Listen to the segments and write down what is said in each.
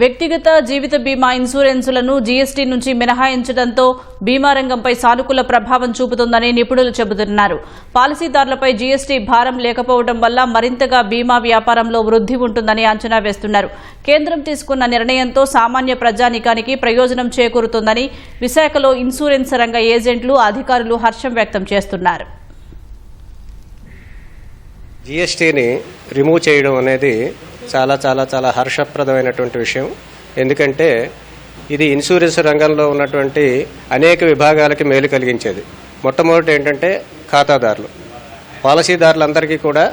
వ్యక్తిగత జీవిత బీమా ఇన్సూరెన్సులను జీఎస్టీ నుంచి మినహాయించడంతో బీమా రంగంపై సానుకూల ప్రభావం చూపుతుందని నిపుణులు చెబుతున్నారు. పాలసీదారులపై జీఎస్టీ భారం లేకపోవడం వల్ల మరింతగా బీమా వ్యాపారంలో వృద్ధి ఉంటుందని అంచనా వేస్తున్నారు. కేంద్రం తీసుకున్న నిర్ణయంతో సామాన్య ప్రజానికానికి ప్రయోజనం చేకూరుతుందని విశాఖలో ఇన్సూరెన్స్ రంగ ఏజెంట్లు అధికారులు హర్షం వ్యక్తం చేస్తున్నారు. జీఎస్టీని రిమూవ్ చేయడం అనేది చాలా చాలా చాలా హర్షప్రదమైనటువంటి విషయం. ఎందుకంటే ఇది ఇన్సూరెన్స్ రంగంలో ఉన్నటువంటి అనేక విభాగాలకి మేలు కలిగించేది. మొట్టమొదటి ఏంటంటే ఖాతాదారులు. పాలసీదారులందరికీ కూడా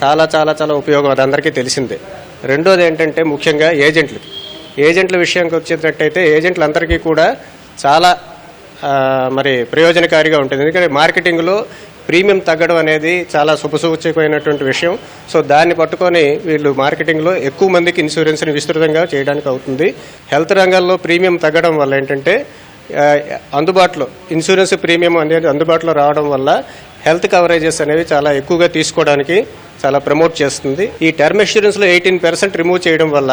చాలా చాలా చాలా ఉపయోగం అది అందరికీ తెలిసిందే. రెండోది ఏంటంటే ముఖ్యంగా ఏజెంట్లకి ఏజెంట్ల విషయానికి వచ్చేటట్టయితే ఏజెంట్లందరికీ కూడా చాలా మరి ప్రయోజనకారిగా ఉంటుంది. ఎందుకంటే మార్కెటింగ్లో ప్రీమియం తగ్గడం అనేది చాలా శుభసూచకమైనటువంటి విషయం. సో దాన్ని పట్టుకొని వీళ్ళు మార్కెటింగ్లో ఎక్కువ మందికి ఇన్సూరెన్స్ని విస్తృతంగా చేయడానికి అవుతుంది. హెల్త్ రంగంలో ప్రీమియం తగ్గడం వల్ల ఏంటంటే అందుబాటులో ఇన్సూరెన్స్ ప్రీమియం అనేది అందుబాటులో రావడం వల్ల హెల్త్ కవరేజెస్ అనేవి చాలా ఎక్కువగా తీసుకోవడానికి చాలా ప్రమోట్ చేస్తుంది. ఈ టర్మ్ ఇన్సూరెన్స్లో ఎయిటీన్ పర్సెంట్ రిమూవ్ చేయడం వల్ల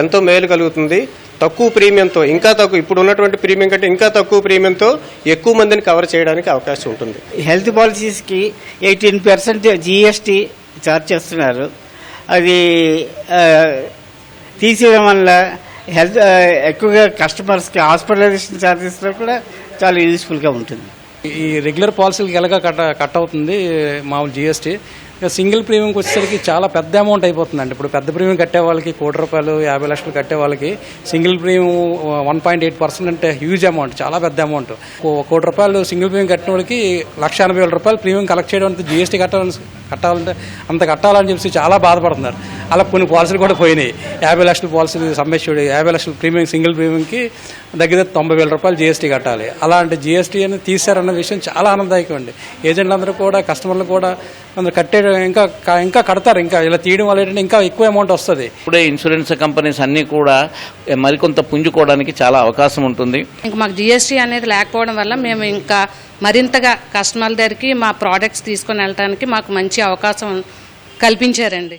ఎంతో మేలు కలుగుతుంది. తక్కువ ప్రీమియంతో ఇంకా తక్కువ ఇప్పుడు ఉన్నటువంటి ప్రీమియం కంటే ఇంకా తక్కువ ప్రీమియంతో ఎక్కువ మందిని కవర్ చేయడానికి అవకాశం ఉంటుంది. హెల్త్ పాలసీస్కి ఎయిటీన్ పర్సెంట్ జిఎస్టీ చార్జ్ చేస్తున్నారు. అది తీసేయడం వల్ల హెల్త్ ఎక్కువగా కస్టమర్స్కి హాస్పిటలైజేషన్ ఛార్జెస్లో కూడా చాలా యూస్ఫుల్గా ఉంటుంది. ఈ రెగ్యులర్ పాలసీలకి ఎలాగ కట్ కట్ అవుతుంది మామూలు జిఎస్టీ? సింగిల్ ప్రీమియంకి వచ్చేసరికి చాలా పెద్ద అమౌంట్ అయిపోతుందండి. ఇప్పుడు పెద్ద ప్రీమియం కట్టే వాళ్ళకి కోటి రూపాయలు యాభై లక్షలు కట్టే వాళ్ళకి single premium one point eight percent అంటే హ్యూజ్ అమౌంట్ చాలా పెద్ద అమౌంట్. కోటి రూపాయలు సింగిల్ ప్రీమియం కట్టిన వాళ్ళకి లక్ష ఎనభై వేల రూపాయలు ప్రీమియం కలెక్ట్ చేయడం అంటే జిఎస్టీ కట్టాలని కట్టాలంటే అంత కట్టాలని చెప్పి చాలా బాధపడుతున్నారు. అలా కొన్ని పాలసీలు కూడా పోయినాయి. యాభై లక్షల పాలసీలు సమ్మెష్యుడు యాభై లక్షల ప్రీమియం సింగిల్ ప్రీమియంకి దగ్గర తొంభై వేల రూపాయలు జీఎస్టీ కట్టాలి. అలాంటి జీఎస్టీ అనేది తీశారన్న విషయం చాలా ఆనందదాయకం అండి. ఏజెంట్లందరూ కూడా కస్టమర్లు కూడా అందరు కట్టే ఇంకా ఇంకా కడతారు ఇంకా ఇలా తీయడం వల్ల ఏంటంటే ఇంకా ఎక్కువ అమౌంట్ వస్తుంది. ఇప్పుడే ఇన్సూరెన్స్ కంపెనీస్ అన్నీ కూడా మరికొంత పుంజుకోవడానికి చాలా అవకాశం ఉంటుంది. ఇంకా మాకు జిఎస్టీ అనేది లేకపోవడం వల్ల మేము ఇంకా మరింతగా కస్టమర్ల దగ్గరికి మా ప్రోడక్ట్స్ తీసుకొని వెళ్ళడానికి మాకు మంచి అవకాశం కల్పించారండి.